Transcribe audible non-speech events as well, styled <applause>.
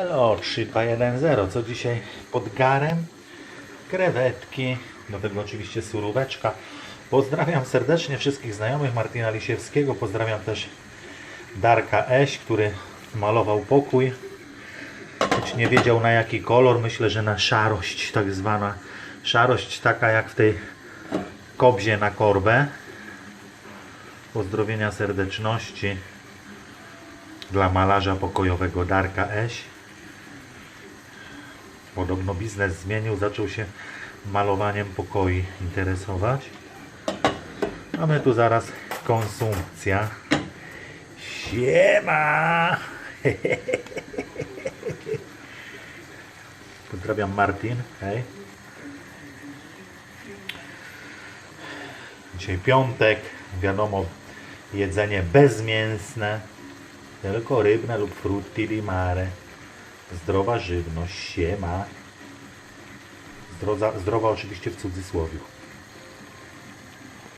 Hello 3210, co dzisiaj pod garem? Krewetki, do tego oczywiście suróweczka. Pozdrawiam serdecznie wszystkich znajomych Martina Lisiewskiego, pozdrawiam też Darka Eś, który malował pokój. Choć nie wiedział na jaki kolor, myślę, że na szarość tak zwana. Szarość taka jak w tej kobzie na korbę. Pozdrowienia serdeczności dla malarza pokojowego Darka Eś. Podobno biznes zmienił, zaczął się malowaniem pokoi interesować. A my tu zaraz konsumpcja. Siema! <laughs> Pozdrawiam Martin. Hej. Dzisiaj piątek, wiadomo, jedzenie bezmięsne, tylko rybne lub frutti di mare. Zdrowa żywność, siema. Zdrowa, zdrowa oczywiście w cudzysłowie.